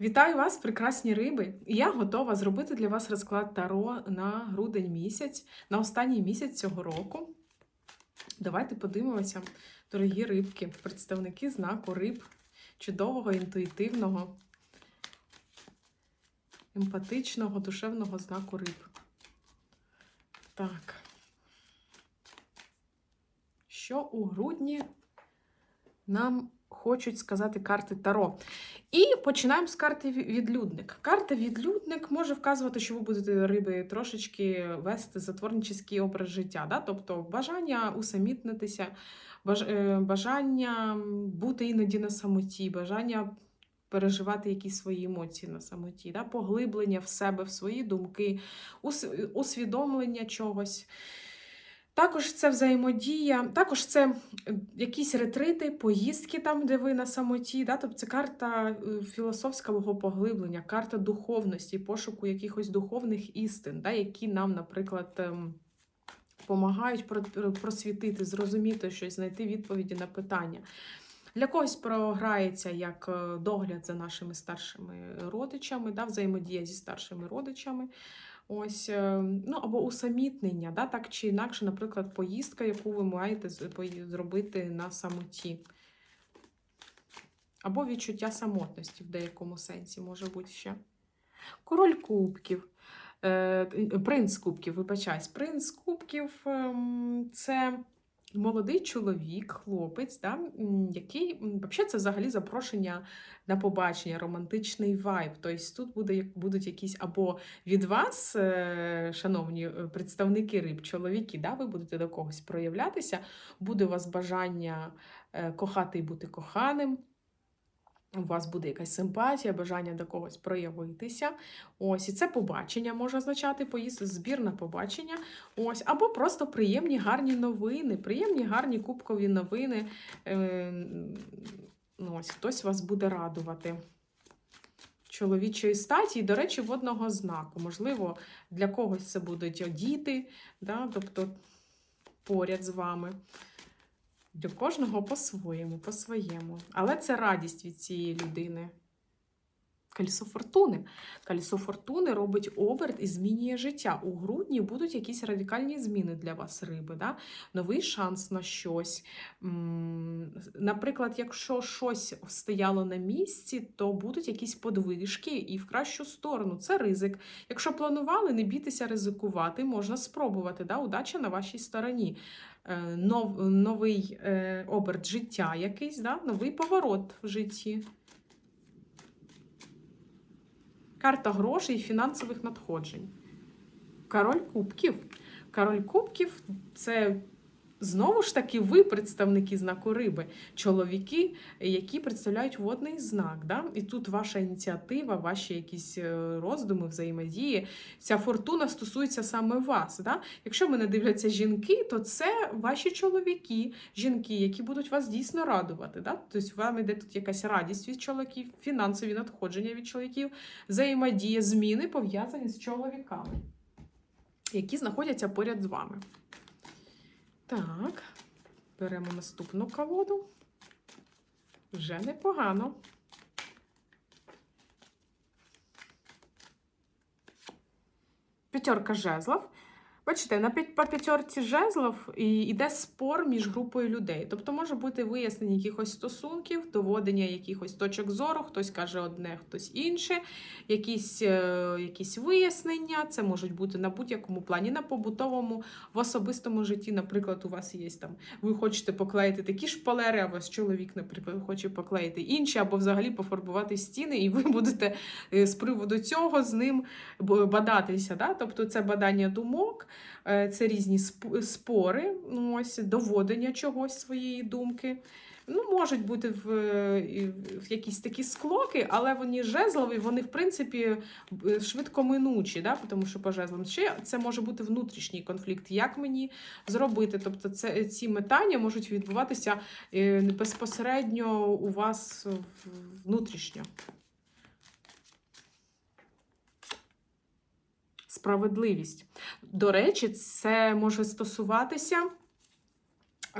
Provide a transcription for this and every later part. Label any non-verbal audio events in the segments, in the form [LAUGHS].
Вітаю вас, прекрасні риби! Я готова зробити для вас розклад Таро на грудень місяць, на останній місяць цього року. Давайте подивимося, дорогі рибки, представники знаку риб, чудового, інтуїтивного, емпатичного, душевного знаку риб. Так. Що у грудні нам хочуть сказати карти Таро? І починаємо з карти відлюдник. Карта відлюдник може вказувати, що ви будете риби трошечки вести затворнический образ життя. Да? Тобто бажання усамітнитися, е, бажання бути іноді на самоті, бажання переживати якісь свої емоції на самоті, да? поглиблення в себе, в свої думки, усвідомлення чогось. Також це взаємодія, також це якісь ретрити, поїздки там, де ви на самоті. Да? Тобто це карта е, філософського поглиблення, карта духовності, пошуку якихось духовних істин, да? які нам, наприклад, ем, допомагають просвітити, зрозуміти щось, знайти відповіді на питання. Для когось програється як е, догляд за нашими старшими родичами, да? взаємодія зі старшими родичами. Ось, е, ну або усамітнення, да, так чи інакше, наприклад, поїздка, яку ви маєте зробити на самоті. Або відчуття самотності в деякому сенсі може бути ще. Король кубків, е, принц кубків, вибачаюсь, принц кубків ем, це молодий чоловік, хлопець, да, який взагалі це взагалі запрошення на побачення, романтичний вайб. Тобто тут буде, будуть якісь або від вас, е, шановні е, представники риб, чоловіки, да, ви будете до когось проявлятися, буде у вас бажання е, кохати і бути коханим. У вас буде якась симпатія, бажання до когось проявитися. Ось, і це побачення може означати поїзд, збір на побачення. Ось, або просто приємні гарні новини, приємні гарні кубкові новини. Е, ось, хтось вас буде радувати. Чоловічої статі, і, до речі, водного знаку. Можливо, для когось це будуть діти, да, тобто поряд з вами. Для кожного по-своєму, по-своєму. Але це радість від цієї людини. Колесо фортуни. Колесо фортуни робить оберт і змінює життя. У грудні будуть якісь радикальні зміни для вас, риби. Да? Новий шанс на щось. Наприклад, якщо щось стояло на місці, то будуть якісь подвижки і в кращу сторону. Це ризик. Якщо планували, не бійтеся ризикувати, можна спробувати. Да? Удача на вашій стороні. Е, Нов, новий е, оберт життя якийсь, да? новий поворот в житті. Карта грошей і фінансових надходжень. Король кубків. Король кубків це знову ж таки ви, представники знаку риби, чоловіки, які представляють водний знак. Да? І тут ваша ініціатива, ваші якісь е, роздуми, взаємодії. Ця фортуна стосується саме вас. Да? Якщо мене дивляться жінки, то це ваші чоловіки, жінки, які будуть вас дійсно радувати. Да? Тобто вам іде тут якась радість від чоловіків, фінансові надходження від чоловіків, взаємодія, зміни пов'язані з чоловіками, які знаходяться поряд з вами. Так, беремо наступну колоду. Вже непогано. П'ятерка жезлов. Бачите, на по п'ятерці жезлов йде спор між групою людей. Тобто може бути вияснення якихось стосунків, доводення якихось точок зору, хтось каже одне, хтось інше, якісь, е, якісь вияснення. Це можуть бути на будь-якому плані, на побутовому, в особистому житті. Наприклад, у вас є там, ви хочете поклеїти такі шпалери, а ваш чоловік, наприклад, хоче поклеїти інші, або взагалі пофарбувати стіни, і ви будете е, з приводу цього з ним бадатися. Да? Тобто це бадання думок, це різні спори, ну, ось, доводення чогось своєї думки. Ну, можуть бути в, е, в якісь такі склоки, але вони жезлові, вони, в принципі, б- швидкоминучі, да? тому що по жезлам ще це може бути внутрішній конфлікт. Як мені зробити? Тобто, це, ці метання можуть відбуватися е, безпосередньо у вас внутрішньо. Справедливість. До речі, це може стосуватися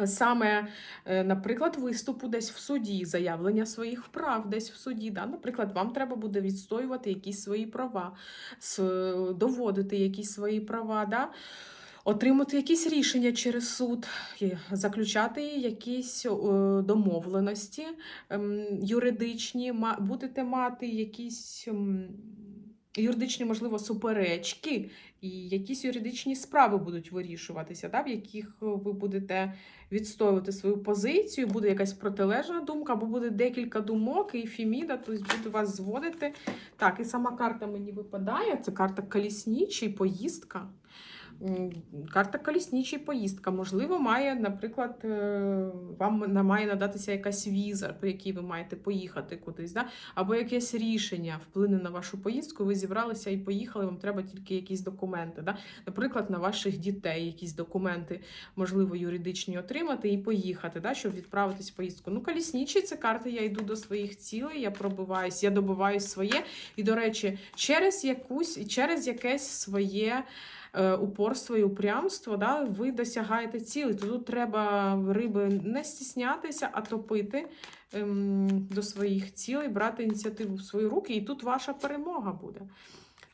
Саме, е, наприклад, виступу десь в суді, заявлення своїх прав десь в суді. Да? Наприклад, вам треба буде відстоювати якісь свої права, доводити якісь свої права, да? отримати якісь рішення через суд, заключати якісь е, домовленості ем, юридичні, будете мати якісь. Юридичні, можливо, суперечки, і якісь юридичні справи будуть вирішуватися, да, в яких ви будете відстоювати свою позицію, буде якась протилежна думка, або буде декілька думок, і фіміда тобто буде вас зводити. Так, і сама карта мені випадає. Це карта коліснічий, поїздка. Карта коліснічий поїздка. Можливо, має, наприклад, е, вам має надатися якась віза, по якій ви маєте поїхати кудись, да? або якесь рішення вплине на вашу поїздку. Ви зібралися і поїхали, вам треба тільки якісь документи. Да? Наприклад, на ваших дітей якісь документи, можливо, юридичні отримати і поїхати, да? щоб відправитись в поїздку. Ну, коліснічий це карта, я йду до своїх цілей, я пробиваюсь, я добиваюсь своє. І, до речі, через якусь, через якесь своє упорство і упрямство, да, ви досягаєте. То тут треба риби не стіснятися, а топити ем, до своїх цілей, брати ініціативу в свої руки, і тут ваша перемога буде.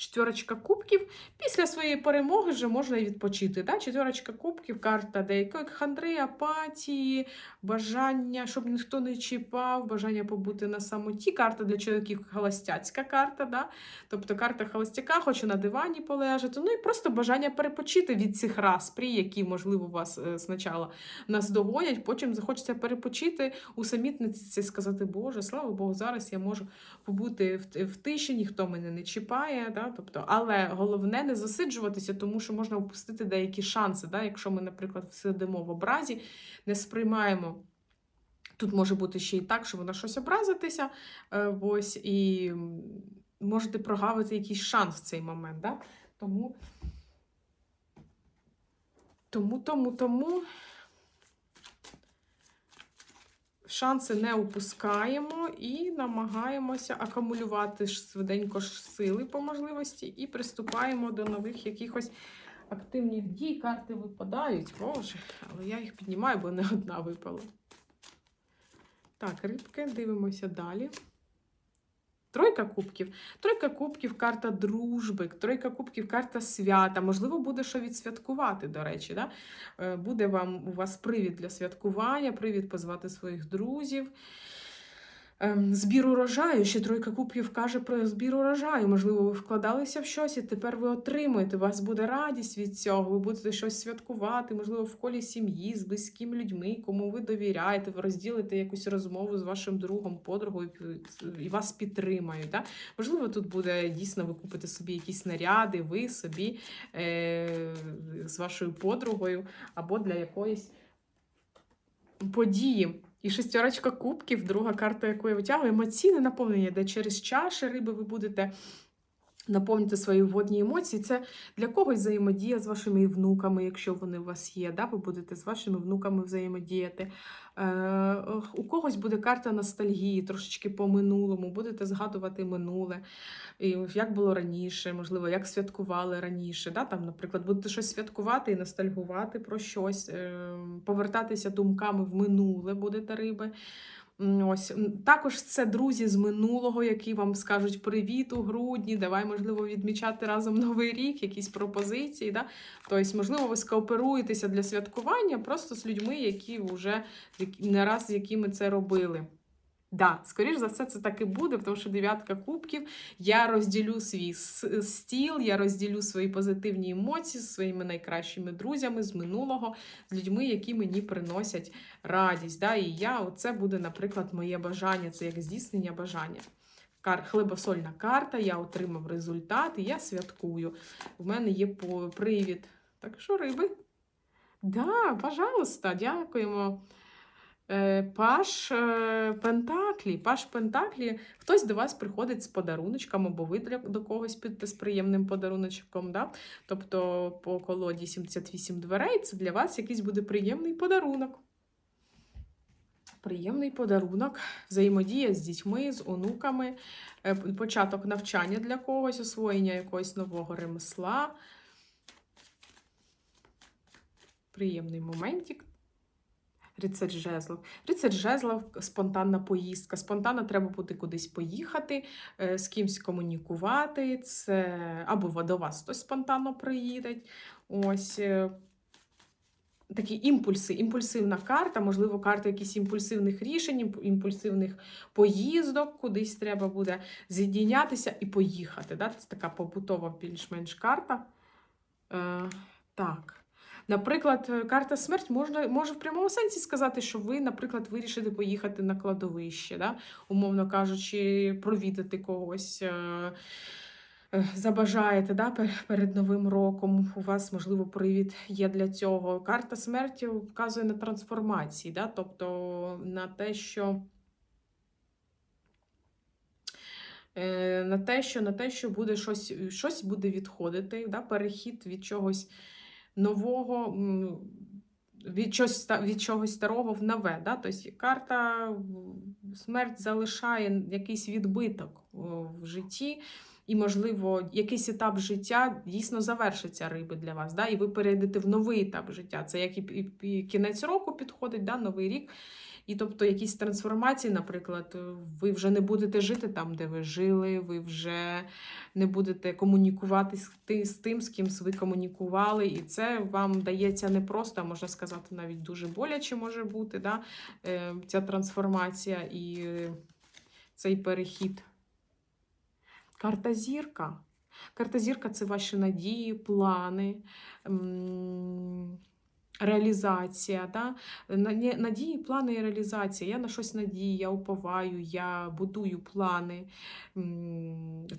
Четверочка кубків. Після своєї перемоги вже можна і відпочити. Да? Четверочка кубків, карта деякої хандри, апатії, бажання, щоб ніхто не чіпав, бажання побути на самоті. Карта для чоловіків холостяцька карта. Да? Тобто карта холостяка, хоче на дивані полежати. Ну і просто бажання перепочити від цих распрій, які, можливо, вас е, спочатку наздогонять, потім захочеться перепочити, усамітнитися і сказати, Боже, слава Богу, зараз я можу побути в, в тиші, ніхто мене не чіпає. Да? Тобто, але головне не засиджуватися, тому що можна упустити деякі шанси. Да? Якщо ми, наприклад, сидимо в образі, не сприймаємо. Тут може бути ще й так, що ви на щось образитеся, е, ось, і можете прогавити якийсь шанс в цей момент. Да? Тому, тому, тому, тому шанси не упускаємо і намагаємося акумулювати швиденько сили по можливості і приступаємо до нових якихось активних дій. Карти випадають. Боже, але я їх піднімаю, бо не одна випала. Так, рибки, дивимося далі. Тройка кубків. Тройка кубків карта дружби, тройка кубків карта свята. Можливо, буде що відсвяткувати, до речі. Да? Е, Буде вам у вас привід для святкування, привід позвати своїх друзів. Ем, Збір урожаю, ще тройка кубків каже про збір урожаю. Можливо, ви вкладалися в щось, і тепер ви отримуєте. У вас буде радість від цього, ви будете щось святкувати, можливо, в колі сім'ї, з близькими людьми, кому ви довіряєте, ви розділите якусь розмову з вашим другом, подругою і вас підтримають. Да? Можливо, тут буде дійсно ви купите собі якісь наряди, ви собі е- з вашою подругою або для якоїсь події. І шестерочка кубків, друга карта, яку я витягую, емоційне наповнення, де через чаші риби ви будете наповнити свої водні емоції. Це для когось взаємодія з вашими внуками, якщо вони у вас є. Да? Ви будете з вашими внуками взаємодіяти. Е, у когось буде карта ностальгії, трошечки по минулому, будете згадувати минуле, і як було раніше, можливо, як святкували раніше. Да? Там, наприклад, будете щось святкувати і ностальгувати про щось, е, повертатися думками в минуле будете риби. Ось також це друзі з минулого, які вам скажуть привіт у грудні. Давай, можливо, відмічати разом [LAUGHS] новий рік, якісь пропозиції. Да? Тобто, можливо, ви скооперуєтеся для святкування просто з людьми, які вже не раз з якими це робили. Да, скоріш за все, це так і буде, тому що дев'ятка кубків. Я розділю свій стіл, я розділю свої позитивні емоції з своїми найкращими друзями з минулого, з людьми, які мені приносять радість. Да? І я, оце буде, наприклад, моє бажання, це як здійснення бажання. Кар... Хлебосольна карта, я отримав результат, і я святкую. У мене є привід. Так що, риби? Да, пожалуйста, дякуємо. Е, Паш е, Пентаклі. Паш Пентаклі. Хтось до вас приходить з подаруночком, або ви до когось підете з приємним подаруночком. Да? Тобто по колоді 78 дверей це для вас якийсь буде приємний подарунок. Приємний подарунок, взаємодія з дітьми, з онуками, е, початок навчання для когось, освоєння якогось нового ремесла. Приємний моментик. Рицарь жезлов. Рицарь жезлов спонтанна поїздка. Спонтанно треба буде кудись поїхати, е, з кимсь комунікувати. Це або до вас хтось спонтанно приїде. Ось е, такі імпульси, імпульсивна карта, можливо, карта якихось імпульсивних рішень, імпульсивних поїздок, кудись треба буде з'єднятися і поїхати. Да? Це така побутова більш-менш карта. Е, так. Наприклад, е, карта смерть можна, може в прямому сенсі сказати, що ви, наприклад, вирішите поїхати на кладовище, да? умовно кажучи, провідати когось. Е, е, Забажаєте да, перед Новим роком, у вас, можливо, привід є для цього. Карта смерті вказує на трансформації, да? тобто на те, що на те, що, на те, що буде щось, щось буде відходити, да? перехід від чогось нового, від чогось, від чогось старого в нове. Да? Тобто карта смерть залишає якийсь відбиток в житті. І, можливо, якийсь етап життя дійсно завершиться риби для вас, да? і ви перейдете в новий етап життя. Це як і кінець року підходить, да? новий рік. І тобто якісь трансформації, наприклад, ви вже не будете жити там, де ви жили, ви вже не будете комунікувати з, ти, з тим, з ким ви комунікували. І це вам дається не просто, а можна сказати, навіть дуже боляче може бути да? е, ця трансформація і е, цей перехід. Карта зірка. Карта зірка це ваші надії, плани, реалізація. Да? Надії, плани і реалізація. Я на щось надію, я уповаю, я будую плани.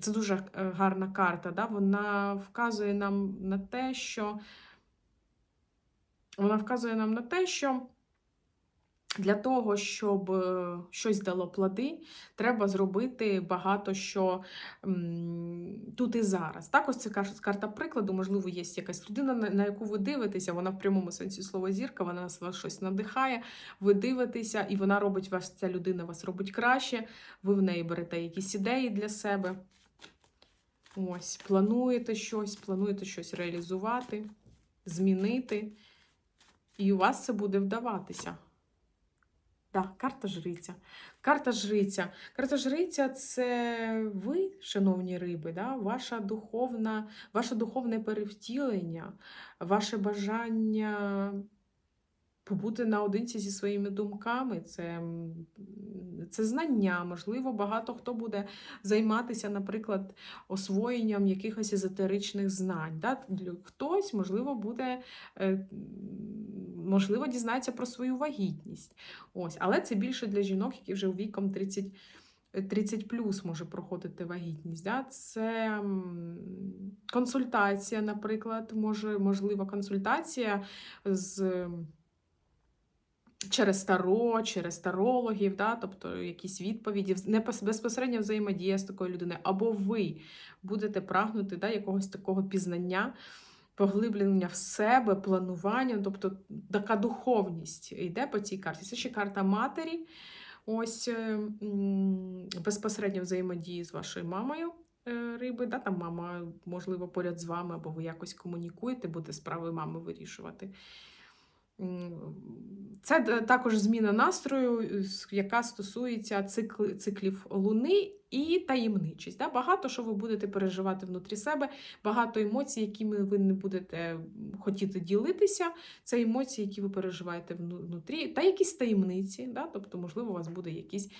Це дуже е, гарна карта. Да? Вона вказує нам на те, що вона вказує нам на те, що для того, щоб е, щось дало плоди, треба зробити багато що тут і зараз. Також це карта прикладу, можливо, є якась людина, на, яку ви дивитеся, вона в прямому сенсі слова зірка, вона вас щось надихає, ви дивитеся, і вона робить вас, ця людина вас робить краще, ви в неї берете якісь ідеї для себе. Ось, плануєте щось, плануєте щось реалізувати, змінити, і у вас це буде вдаватися. Так, карта жриця. Карта жриця. Карта жриця це ви, шановні риби, да? ваша духовна, ваше духовне перевтілення, ваше бажання побути наодинці зі своїми думками, це, це знання. Можливо, багато хто буде займатися, наприклад, освоєнням якихось езотеричних знань. Да? Хтось, можливо, буде, е, можливо, дізнається про свою вагітність. Ось, але це більше для жінок, які вже віком 30, 30 плюс може проходити вагітність. Да? Це консультація, наприклад, може, можлива консультація з. Через таро, через тарологів, да, тобто якісь відповіді, не пос- безпосередньо взаємодія з такою людиною, або ви будете прагнути да, якогось такого пізнання, поглиблення в себе, планування, тобто така духовність йде по цій карті. Це ще карта матері, ось е, безпосередньо взаємодії з вашою мамою. е, Риби, да, там мама, можливо, поряд з вами, або ви якось комунікуєте, будете справи мами вирішувати. Це також зміна настрою, яка стосується цикл, циклів луни і таємничість. Да? Багато що ви будете переживати внутрі себе, багато емоцій, якими ви не будете хотіти ділитися. Це емоції, які ви переживаєте внутрі, та якісь таємниці. Да? Тобто, можливо, у вас буде якісь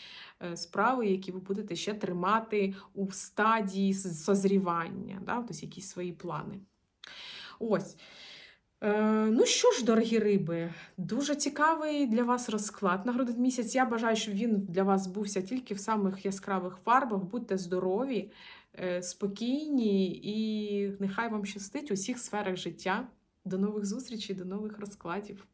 е, справи, які ви будете ще тримати у стадії созрівання, да? тобто якісь свої плани. Ось. Е, ну що ж, дорогі риби, дуже цікавий для вас розклад на грудень місяць. Я бажаю, щоб він для вас бувся тільки в самих яскравих фарбах. Будьте здорові, е, спокійні і нехай вам щастить у всіх сферах життя. До нових зустрічей, до нових розкладів.